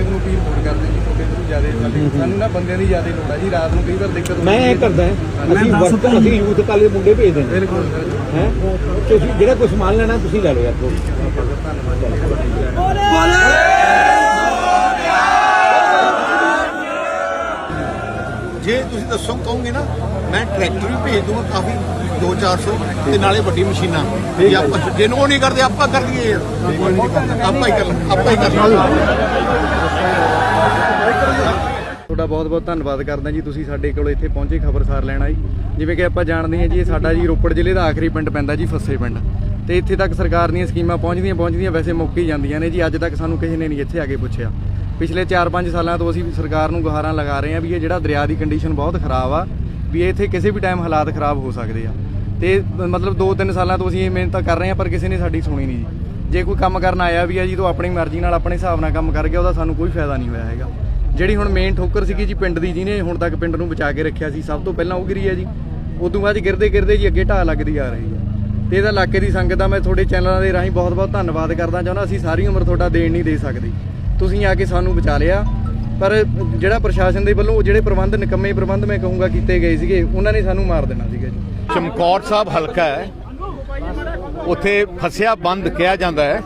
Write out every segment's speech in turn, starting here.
ਸੰਗਤ ਨੂੰ ਅਪੀਲ ਹੋਰ ਕਰਦੇ ਜੀ? ਤੁਹਾਡੇ ਤੋਂ ਜ਼ਿਆਦਾ ਸਾਡੇ ਸਾਨੂੰ ਨਾ ਬੰਦਿਆਂ ਦੀ ਜ਼ਿਆਦਾ ਲੋੜ ਆ ਜੀ ਰਾਤ ਨੂੰ ਕਈ ਵਾਰ ਦਿੱਕਤ ਹੁੰਦੀ ਮੈਂ ਇਹ। ਕਰਦਾ। ਅਸੀਂ ਵਰਕ ਅਸੀਂ ਯੂਥ ਕਾਲੇ ਮੁੰਡੇ ਭੇਜ ਦਿੰਦੇ ਬਿਲਕੁਲ। ਹੈ? ਤੁਸੀਂ ਜਿਹੜਾ ਕੁਝ ਸਮਾਨ ਲੈਣਾ ਤੁਸੀਂ ਲੈ ਲਓ ਯਾਰ ਤੋਂ ਜੇ ਤੁਸੀਂ ਦੱਸੋ ਕਹੋਗੇ ਨਾ ਮੈਂ ਟਰੈਕਟਰ ਵੀ ਭੇਜ ਦੂੰਗਾ ਕਾਫੀ 2-400 ਤੇ ਨਾਲੇ ਵੱਡੀ ਮਸ਼ੀਨਾਂ। ਜੇ ਆਪਾਂ ਜਿਹਨੂੰ ਉਹ ਨਹੀਂ ਕਰਦੇ ਆਪਾਂ ਕਰ ਦਈਏ ਯਾਰ। ਆਪਾਂ ਹੀ ਕਰ ਆਪਾਂ ਹੀ ਕਰ ਲਾਂ। ਬਹੁਤ ਬਹੁਤ ਧੰਨਵਾਦ ਕਰਦਾ ਜੀ ਤੁਸੀਂ ਸਾਡੇ ਕੋਲ ਇੱਥੇ ਪਹੁੰਚੇ ਖਬਰਸਾਰ ਲੈਣ ਆਈ ਜਿਵੇਂ ਕਿ ਆਪਾਂ ਜਾਣਦੇ ਹਾਂ ਜੀ, ਇਹ ਸਾਡਾ ਜੀ ਰੋਪੜ ਜ਼ਿਲ੍ਹੇ ਦਾ ਆਖਰੀ ਪਿੰਡ ਪੈਂਦਾ ਜੀ, ਫੱਸੇ ਪਿੰਡ। ਤੇ ਇੱਥੇ ਤੱਕ ਸਰਕਾਰ ਦੀਆਂ ਸਕੀਮਾਂ ਪਹੁੰਚਦੀਆਂ ਪਹੁੰਚਦੀਆਂ ਵੈਸੇ ਮੁੱਕ ਹੀ ਜਾਂਦੀਆਂ ਨੇ ਜੀ, ਅੱਜ ਤੱਕ ਸਾਨੂੰ ਕਿਸੇ ਨੇ ਨਹੀਂ ਇੱਥੇ ਆ ਕੇ ਪੁੱਛਿਆ। ਪਿਛਲੇ 4-5 ਸਾਲਾਂ ਤੋਂ ਅਸੀਂ ਸਰਕਾਰ ਨੂੰ ਗੁਹਾਰਾਂ ਲਗਾ ਰਹੇ ਹਾਂ ਵੀ ਇਹ ਜਿਹੜਾ ਦਰਿਆ ਦੀ ਕੰਡੀਸ਼ਨ ਬਹੁਤ ਖਰਾਬ ਆ, ਵੀ ਇੱਥੇ ਕਿਸੇ ਵੀ ਟਾਈਮ ਹਾਲਾਤ ਖਰਾਬ ਹੋ ਸਕਦੇ ਆ। ਤੇ ਮਤਲਬ 2-3 ਸਾਲਾਂ ਤੋਂ ਅਸੀਂ ਇਹ ਮਿਹਨਤ ਕਰ ਰਹੇ ਹਾਂ, ਪਰ ਕਿਸੇ ਨੇ ਸਾਡੀ ਸੁਣੀ ਨਹੀਂ ਜੀ। ਜੇ ਕੋਈ ਕੰਮ ਕਰਨ ਆਇਆ ਵੀ ਆ ਜੀ, ਤਾਂ ਆਪਣੀ ਮਰਜ਼ੀ ਨਾਲ ਆਪਣੇ ਹਿਸਾਬ ਨਾਲ ਕੰਮ ਕਰ ਗਿਆ, ਉਹਦਾ ਸਾਨੂੰ ਕੋਈ ਫਾਇਦਾ ਨਹੀਂ ਹੋਇਆ ਹੈਗਾ। ਜਿਹੜੀ ਹੁਣ ਮੇਨ ਠੋਕਰ ਸੀਗੀ ਜੀ ਪਿੰਡ ਦੀ ਜਿਹਨੇ ਹੁਣ ਤੱਕ ਪਿੰਡ ਨੂੰ ਬਚਾ ਕੇ ਰੱਖਿਆ ਸੀ, ਸਭ ਤੋਂ ਪਹਿਲਾਂ ਉਹ ਗਿਰੀ ਹੈ ਜੀ। ਉਦੋਂ ਬਾਅਦ ਗਿਰਦੇ ਗਿਰਦੇ ਜੀ ਅੱਗੇ ਢਾਹ ਲੱਗਦੀ ਆ ਰਹੀ ਹੈ। ਤੇ ਇਹਦਾ ਇਲਾਕੇ ਦੀ ਸੰਗਤ ਦਾ ਮੈਂ ਤੁਹਾਡੇ ਚੈਨਲਾਂ ਦੇ ਰਾਹੀਂ ਬਹੁਤ-ਬਹੁਤ ਧੰਨਵਾਦ ਕਰਦਾ ਚਾਹੁੰਦਾ, ਅਸੀਂ ਸਾਰੀ ਉਮਰ ਤੁਹਾਡਾ ਦੇਣ ਨਹੀਂ ਦੇ ਸਕਦੇ। ਤੁਸੀਂ ਆ ਕੇ ਸਾਨੂੰ ਬਚਾ ਲਿਆ। ਪਰ ਜਿਹੜਾ ਪ੍ਰਸ਼ਾਸਨ ਦੇ ਵੱਲੋਂ ਜਿਹੜੇ ਪ੍ਰਬੰਧ, ਨਿਕੰਮੇ ਪ੍ਰਬੰਧ ਮੈਂ ਕਹੂੰਗਾ ਕੀਤੇ ਗਏ ਸੀਗੇ, ਉਹਨਾਂ ਨੇ ਸਾਨੂੰ ਮਾਰ ਦੇਣਾ ਸੀਗਾ ਜੀ। ਚਮਕੌਰ ਸਾਹਿਬ ਹਲਕਾ ਹੈ। ਉੱਥੇ ਫਸਿਆ ਬੰਦ ਕਿਹਾ ਜਾਂਦਾ ਹੈ।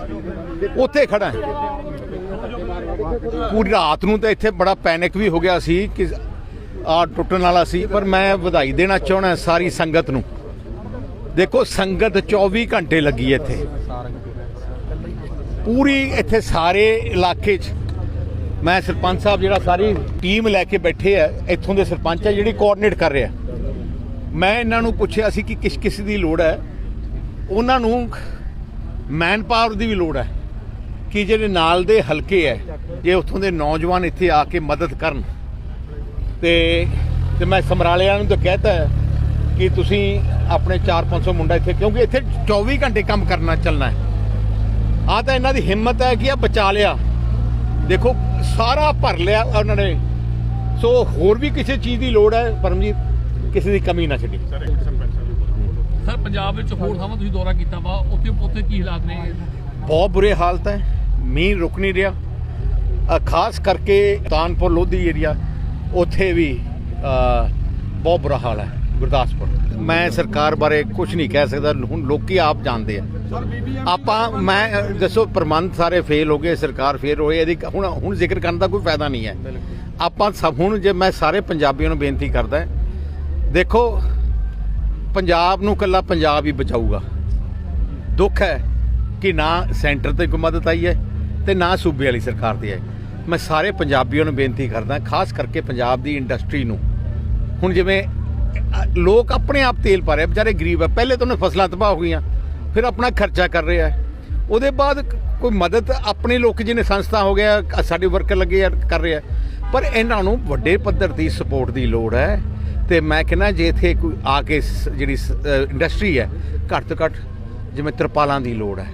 ਉੱਥੇ ਖੜਾ ਹੈ। ਪੂਰੀ ਰਾਤ ਨੂੰ ਤਾਂ ਇੱਥੇ ਬੜਾ ਪੈਨਿਕ ਵੀ ਹੋ ਗਿਆ ਸੀ ਕਿ ਆ ਟੁੱਟਣ ਵਾਲਾ ਸੀ, ਪਰ ਮੈਂ ਵਧਾਈ ਦੇਣਾ ਚਾਹਣਾ ਸਾਰੀ ਸੰਗਤ ਨੂੰ। ਦੇਖੋ, ਸੰਗਤ 24 ਘੰਟੇ ਲੱਗੀ ਇੱਥੇ। ਪੂਰੀ ਇੱਥੇ ਸਾਰੇ ਇਲਾਕੇ 'ਚ ਮੈਂ ਸਰਪੰਚ ਸਾਹਿਬ ਜਿਹੜਾ ਸਾਰੀ ਟੀਮ ਲੈ ਕੇ ਬੈਠੇ ਆ, ਇੱਥੋਂ ਦੇ ਸਰਪੰਚ ਆ ਜਿਹੜੀ ਕੋਆਰਡੀਨੇਟ ਕਰ ਰਿਹਾ। ਮੈਂ ਇਹਨਾਂ ਨੂੰ ਪੁੱਛਿਆ ਸੀ ਕਿ ਕਿਸ ਕਿਸ ਦੀ ਲੋੜ ਹੈ। ਉਹਨਾਂ ਨੂੰ ਮੈਨ ਪਾਵਰ ਦੀ ਵੀ ਲੋੜ ਹੈ। ਕਿ ਜਿਹੜੇ ਨਾਲ ਦੇ ਹਲਕੇ ਹੈ ਜੇ ਉੱਥੋਂ ਦੇ ਨੌਜਵਾਨ ਇੱਥੇ ਆ ਕੇ ਮਦਦ ਕਰਨ। ਤੇ ਤੇ ਮੈਂ ਸਮਰਾਲਿਆਂ ਨੂੰ ਤਾਂ ਕਹਿਤਾ ਕਿ ਤੁਸੀਂ ਆਪਣੇ 4-500 ਮੁੰਡਾ ਇੱਥੇ ਕਿਉਂਕਿ ਇੱਥੇ 24 ਘੰਟੇ ਕੰਮ ਕਰਨਾ ਚੱਲਣਾ ਹੈ। ਆ ਤਾਂ ਇਹਨਾਂ ਦੀ ਹਿੰਮਤ ਹੈ ਕਿ ਆ ਬਚਾ ਲਿਆ। ਦੇਖੋ ਸਾਰਾ ਭਰ ਲਿਆ ਉਹਨਾਂ ਨੇ। ਸੋ ਹੋਰ ਵੀ ਕਿਸੇ ਚੀਜ਼ ਦੀ ਲੋੜ ਹੈ ਪਰਮਜੀਤ ਕਿਸੇ ਦੀ ਕਮੀ ਨਾ ਛੱਡੀ। ਸਰ ਪੰਜਾਬ ਵਿੱਚ ਹੋਰ ਥਾਵਾਂ ਤੁਸੀਂ ਦੌਰਾ ਕੀਤਾ ਵਾ ਉੱਥੇ ਉੱਥੇ ਕੀ ਹਾਲਾਤ ਨੇ? ਬਹੁਤ ਬੁਰੇ ਹਾਲਤ ਹੈ। ਮੀਂਹ ਰੁਕ ਨਹੀਂ ਰਿਹਾ। ਖਾਸ ਕਰਕੇ ਤਾਨਪੁਰ ਲੋਧੀ ਏਰੀਆ ਉੱਥੇ ਵੀ ਬਹੁਤ ਬੁਰਾ ਹਾਲ ਹੈ, ਗੁਰਦਾਸਪੁਰ। ਮੈਂ ਸਰਕਾਰ ਬਾਰੇ ਕੁਝ ਨਹੀਂ ਕਹਿ ਸਕਦਾ, ਹੁਣ ਲੋਕੀ ਆਪ ਜਾਣਦੇ ਆ। ਆਪਾਂ, ਮੈਂ ਦੱਸੋ, ਪ੍ਰਬੰਧ ਸਾਰੇ ਫੇਲ ਹੋ ਗਏ, ਸਰਕਾਰ ਫੇਲ ਹੋਏ, ਇਹਦੀ ਹੁਣ ਹੁਣ ਜ਼ਿਕਰ ਕਰਨ ਦਾ ਕੋਈ ਫਾਇਦਾ ਨਹੀਂ ਹੈ। ਆਪਾਂ ਸਭ, ਹੁਣ ਜੇ ਮੈਂ ਸਾਰੇ ਪੰਜਾਬੀਆਂ ਨੂੰ ਬੇਨਤੀ ਕਰਦਾ ਦੇਖੋ, ਪੰਜਾਬ ਨੂੰ ਕੱਲਾ ਪੰਜਾਬ ਹੀ ਬਚਾਊਗਾ। ਦੁੱਖ ਹੈ ਕਿ ਨਾ ਸੈਂਟਰ ਤੇ ਕੋਈ ਮਦਦ ਆਈ ਹੈ ਤੇ ਨਾ ਸੂਬੇ ਵਾਲੀ ਸਰਕਾਰ ਦੀ ਹੈ। ਮੈਂ ਸਾਰੇ ਪੰਜਾਬੀਆਂ ਨੂੰ ਬੇਨਤੀ ਕਰਦਾ, ਖਾਸ ਕਰਕੇ ਪੰਜਾਬ ਦੀ ਇੰਡਸਟਰੀ ਨੂੰ। ਹੁਣ ਜਿਵੇਂ ਲੋਕ ਆਪਣੇ ਆਪ ਤੇਲ ਪਾ ਰਹੇ ਵਿਚਾਰੇ ਗਰੀਬ ਆ, ਪਹਿਲੇ ਤਾਂ ਉਹਨੇ ਫਸਲਾਂ ਤਬਾਹ ਹੋ ਗਈਆਂ, ਫਿਰ ਆਪਣਾ ਖਰਚਾ ਕਰ ਰਿਹਾ ਉਹਦੇ ਬਾਅਦ ਕੋਈ ਮਦਦ ਆਪਣੇ ਲੋਕ ਜਿਹਨੇ ਸੰਸਥਾ ਹੋ ਗਿਆ ਸਾਡੇ ਵਰਕਰ ਲੱਗੇ ਆ, ਕਰ ਰਿਹਾ ਪਰ ਇਹਨਾਂ ਨੂੰ ਵੱਡੇ ਪੱਧਰ ਦੀ ਸਪੋਰਟ ਦੀ ਲੋੜ ਹੈ। ਤੇ ਮੈਂ ਕਹਿੰਦਾ, ਜੇ ਇੱਥੇ ਕੋਈ ਆ ਕੇ ਸ- ਜਿਹੜੀ ਇੰਡਸਟਰੀ ਹੈ, ਘੱਟ ਤੋਂ ਘੱਟ ਜਿਵੇਂ ਤਰਪਾਲਾਂ ਦੀ ਲੋੜ ਹੈ,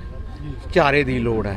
ਚਾਰੇ ਦੀ ਲੋੜ ਹੈ।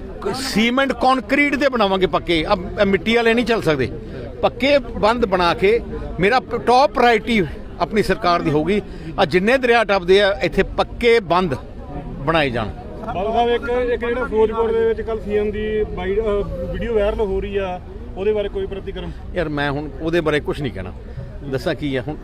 ਸੀਮੈਂਟ ਕੰਕਰੀਟ ਦੇ ਬਣਾਵਾਂਗੇ ਪੱਕੇ। ਆ ਮਿੱਟੀ ਵਾਲੇ ਨਹੀਂ ਚੱਲ ਸਕਦੇ। ਪੱਕੇ ਬੰਦ ਬਣਾ ਕੇ ਮੇਰਾ ਟੌਪ ਪ੍ਰਾਇੋਰਟੀ ਆਪਣੀ ਸਰਕਾਰ ਦੀ ਹੋਊਗੀ। ਆ ਜਿੰਨੇ ਦਰਿਆ ਟੱਪਦੇ ਆ ਇੱਥੇ ਪੱਕੇ ਬੰਦ ਬਣਾਏ ਜਾਣ। ਬਾਬਾ ਸਾਹਿਬ ਇੱਕ ਇੱਕ ਜਿਹੜਾ ਫਿਰੋਜ਼ਪੁਰ ਦੇ ਵਿੱਚ ਕੱਲ ਸੀਐਮ ਦੀ ਵੀਡੀਓ ਵਾਇਰਲ ਹੋ ਰਹੀ ਆ ਉਹਦੇ ਬਾਰੇ ਕੋਈ ਪ੍ਰਤੀਕਰਮ? ਯਾਰ ਮੈਂ ਹੁਣ ਉਹਦੇ ਬਾਰੇ ਕੁਝ ਨਹੀਂ ਕਹਿਣਾ। ਦੱਸਾਂ ਕੀ ਹੈ ਹੁਣ?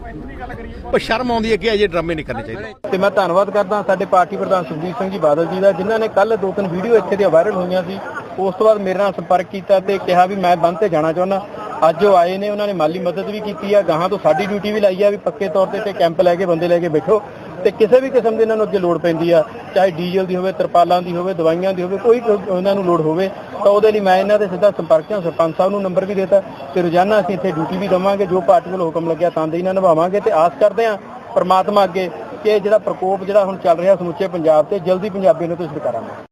ਪਰ ਸ਼ਰਮ ਆਉਂਦੀ ਹੈ ਕਿ ਅਜੇ ਡਰਾਮੇ ਨਹੀਂ ਕਰਨੇ ਚਾਹੀਦੇ। ਤੇ ਮੈਂ ਧੰਨਵਾਦ ਕਰਦਾ ਸਾਡੇ ਪਾਰਟੀ ਪ੍ਰਧਾਨ ਸੁਖਜੀਤ ਸਿੰਘ ਜੀ ਬਾਦਲ ਜੀ ਦਾ, ਜਿਨ੍ਹਾਂ ਨੇ ਕੱਲ ਦੋ ਤਿੰਨ ਵੀਡੀਓ ਇੱਥੇ ਦੀਆਂ ਵਾਇਰਲ ਹੋਈਆਂ ਸੀ। ਉਸ ਤੋਂ ਬਾਅਦ ਮੇਰੇ ਨਾਲ ਸੰਪਰਕ ਕੀਤਾ ਤੇ ਕਿਹਾ ਵੀ ਮੈਂ ਬੰਦ ਤੇ ਜਾਣਾ ਚਾਹੁੰਦਾ। ਅੱਜ ਉਹ ਆਏ ਨੇ, ਉਹਨਾਂ ਨੇ ਮਾਲੀ ਮਦਦ ਵੀ ਕੀਤੀ ਆ। ਗਾਹਾਂ ਤੋਂ ਸਾਡੀ ਡਿਊਟੀ ਵੀ ਲਾਈ ਆ ਵੀ ਪੱਕੇ ਤੌਰ ਤੇ ਤੇ ਕੈਂਪ ਲੈ ਕੇ, ਬੰਦੇ ਲੈ ਕੇ ਬੈਠੋ। ਤੇ ਕਿਸੇ ਵੀ ਕਿਸਮ ਦੀ ਇਹਨਾਂ ਨੂੰ ਅੱਗੇ ਲੋੜ ਪੈਂਦੀ ਆ, ਚਾਹੇ ਡੀਜ਼ਲ ਦੀ ਹੋਵੇ, ਤਰਪਾਲਾਂ ਦੀ ਹੋਵੇ, ਦਵਾਈਆਂ ਦੀ ਹੋਵੇ, ਕੋਈ ਉਹਨਾਂ ਨੂੰ ਲੋੜ ਹੋਵੇ, ਤਾਂ ਉਹਦੇ ਲਈ ਮੈਂ ਇਹਨਾਂ ਦੇ ਸਿੱਧਾ ਸੰਪਰਕ ਹਾਂ ਸਰਪੰਚ ਸਾਹਿਬ ਨੂੰ ਨੰਬਰ ਵੀ ਦੇਤਾ, ਤੇ ਰੋਜ਼ਾਨਾ ਅਸੀਂ ਇੱਥੇ ਡਿਊਟੀ ਵੀ ਦੇਵਾਂਗੇ, ਜੋ ਪਾਰਟੀ ਵੱਲੋਂ ਹੁਕਮ ਲੱਗਿਆ ਤਾਂ ਦੇ ਇਹਨਾਂ ਨਿਭਾਵਾਂਗੇ, ਤੇ ਆਸ ਕਰਦੇ ਹਾਂ ਪਰਮਾਤਮਾ ਅੱਗੇ ਕਿ ਇਹ ਜਿਹੜਾ ਪ੍ਰਕੋਪ ਜਿਹੜਾ ਹੁਣ ਚੱਲ ਰਿਹਾ ਸਮੁੱਚੇ ਪੰਜਾਬ ਤੇ, ਜਲਦੀ ਪੰਜਾਬੀਆਂ ਨੂੰ ਤੁਸੀਂ ਕਰਾਂਗੇ।